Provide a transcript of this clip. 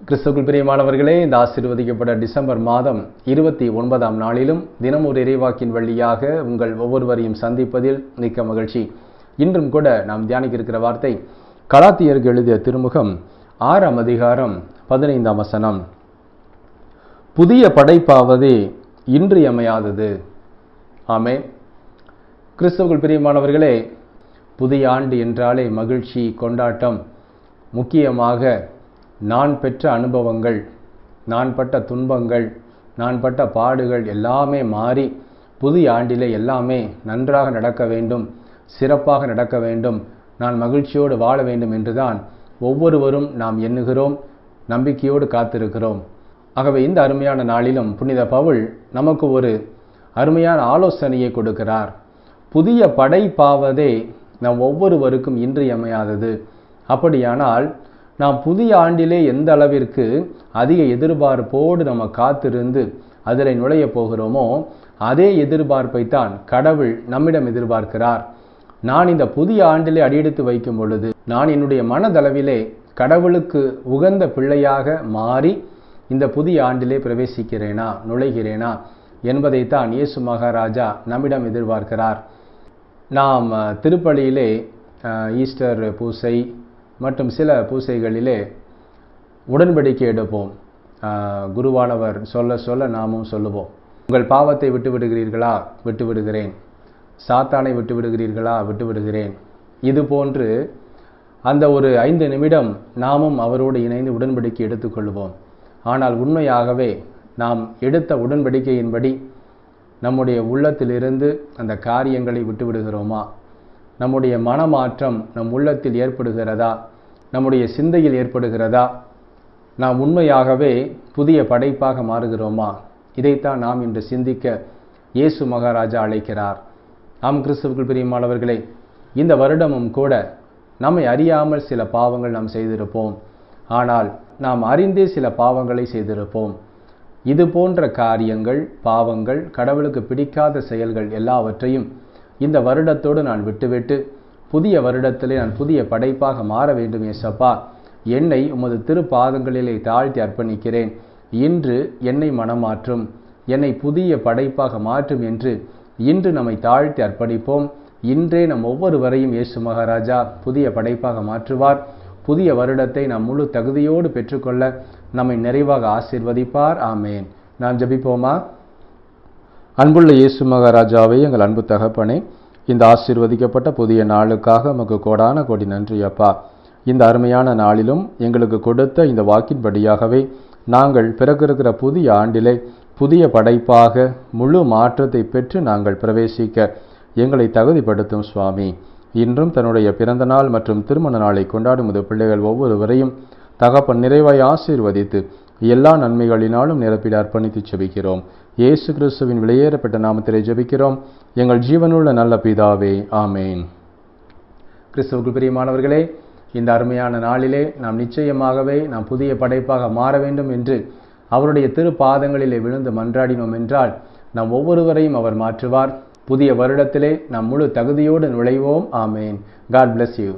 கிறிஸ்துக்குள் பிரியமானவர்களே இந்த ஆசீர்வதிக்கப்பட்ட டிசம்பர் மாதம் இருபத்தி ஒன்பதாம் நாளிலும் தினம் ஒரு இறைவாக்கின் வழியாக உங்கள் ஒவ்வொருவரையும் சந்திப்பதில் மிக்க மகிழ்ச்சி. இன்றும் கூட நாம் தியானிக்க இருக்கிற வார்த்தை கலாத்தியருக்கு எழுதிய திருமுகம் ஆறாம் அதிகாரம் பதினைந்தாம் வசனம். புதிய படைப்பாவது இன்றியமையாதது. ஆமே கிறிஸ்துவுக்குள் பிரியமானவர்களே புதிய ஆண்டு என்றாலே மகிழ்ச்சி கொண்டாட்டம் முக்கியமாக நான் பெற்ற அனுபவங்கள் நான் பட்ட துன்பங்கள் நான் பட்ட பாடுகள் எல்லாமே மாறி புதிய ஆண்டிலே எல்லாமே நன்றாக நடக்க வேண்டும் சிறப்பாக நடக்க வேண்டும். நான் மகிழ்ச்சியோடு வாழ வேண்டும் என்றுதான் ஒவ்வொருவரும் நாம் எண்ணுகிறோம் நம்பிக்கையோடு காத்திருக்கிறோம். ஆகவே இந்த அருமையான நாளிலும் புனித பவுல் நமக்கு ஒரு அருமையான ஆலோசனையை கொடுக்கிறார். புதிய படைப்பாவதே நம் ஒவ்வொருவருக்கும் இன்றியமையாதது. அப்படியானால் நாம் புதிய ஆண்டிலே எந்த அளவிற்கு அதிக எதிர்பார்ப்போடு நம்ம காத்திருந்து அதில் நுழைய போகிறோமோ அதே எதிர்பார்ப்பைத்தான் கடவுள் நம்மிடம் எதிர்பார்க்கிறார். நான் இந்த புதிய ஆண்டிலே அடியெடுத்து வைக்கும் பொழுது நான் என்னுடைய மனதளவிலே கடவுளுக்கு உகந்த பிள்ளையாக மாறி இந்த புதிய ஆண்டிலே பிரவேசிக்கிறேனா நுழைகிறேனா என்பதைத்தான் இயேசு மகாராஜா நம்மிடம் எதிர்பார்க்கிறார். நாம் திருப்பலியிலே ஈஸ்டர் பூசை மற்றும் சில பூசைகளிலே உடன்படிக்கை எடுப்போம். குருவானவர் சொல்ல சொல்ல நாமும் சொல்லுவோம். உங்கள் பாவத்தை விட்டு விடுகிறீர்களா விட்டு விடுகிறேன் சாத்தானை விட்டு விடுகிறீர்களா விட்டு விடுகிறேன் இது போன்று அந்த ஒரு ஐந்து நிமிடம் நாமும் அவரோடு இணைந்து உடன்படிக்கை எடுத்துக்கொள்வோம் ஆனால் உண்மையாகவே நாம் எடுத்த உடன்படிக்கையின்படி நம்முடைய உள்ளத்திலிருந்து அந்த காரியங்களை விட்டு விடுகிறோமா நம்முடைய மனமாற்றம் நம் உள்ளத்தில் ஏற்படுகிறதா? நம்முடைய சிந்தையில் ஏற்படுகிறதா? நாம் உண்மையாகவே புதிய படைப்பாக மாறுகிறோமா? இதைத்தான் நாம் இன்று சிந்திக்க இயேசு மகாராஜா அழைக்கிறார். ஆம் கிறிஸ்துவுக்குள் பிரியமானவர்களே இந்த வருடமும் கூட நம்மை அறியாமல் சில பாவங்கள் நாம் செய்திருப்போம். ஆனால் நாம் அறிந்தே சில பாவங்களை செய்திருப்போம். இது போன்ற காரியங்கள் பாவங்கள் கடவுளுக்கு பிடிக்காத செயல்கள் எல்லாவற்றையும் இந்த வருடத்தோடு நான் விட்டுவிட்டு புதிய வருடத்திலே நான் புதிய படைப்பாக மாற வேண்டும் ஏசப்பா. என்னை உமது திருப்பாதங்களிலே தாழ்த்தி அர்ப்பணிக்கிறேன். இன்று என்னை மனமாற்றும். என்னை புதிய படைப்பாக மாற்றும் என்று இன்று நம்மை தாழ்த்தி அர்ப்பணிப்போம். இன்றே நம் ஒவ்வொருவரையும் இயேசு மகாராஜா புதிய படைப்பாக மாற்றுவார். புதிய வருடத்தை நாம் முழு தகுதியோடு பெற்றுக்கொள்ள நம்மை நிறைவாக ஆசிர்வதிப்பார். ஆமேன். நாம் ஜபிப்போமா? அன்புள்ள இயேசு மகாராஜாவை எங்கள் அன்பு தகப்பனே இந்த ஆசிர்வதிக்கப்பட்ட புதிய நாளுக்காக நமக்கு கோடான கோடி நன்றி அப்பா. இந்த அருமையான நாளிலும் எங்களுக்கு கொடுத்த இந்த வாக்கின்படியாகவே நாங்கள் பிறக்கிருக்கிற புதிய ஆண்டிலே புதிய படைப்பாக முழு மாற்றத்தை பெற்று நாங்கள் பிரவேசிக்க எங்களை தகுதிப்படுத்தும் சுவாமி. இன்றும் தன்னுடைய பிறந்த நாள் மற்றும் திருமண நாளை கொண்டாடும் பிள்ளைகள் ஒவ்வொருவரையும் தகப்பன் நிறைவாய் ஆசீர்வதித்து எல்லா நன்மைகளினாலும் நிரப்பிட அர்ப்பணித்து ஜெபிக்கிறோம். இயேசு கிறிஸ்துவின் வெளியேறப்பட்ட நாமத்திலே ஜெபிக்கிறோம். எங்கள் ஜீவனுள்ள நல்ல பிதாவே ஆமேன். கிறிஸ்துவுக்கு பிரியமானவர்களே இந்த அருமையான நாளிலே நாம் நிச்சயமாகவே நாம் புதிய படைப்பாக மாற வேண்டும் என்று அவருடைய திரு பாதங்களிலே விழுந்து மன்றாடினோம் என்றால் நாம் ஒவ்வொருவரையும் அவர் மாற்றுவார். புதிய வருடத்திலே நாம் முழு தகுதியோடு நுழைவோம். ஆமேன். God bless you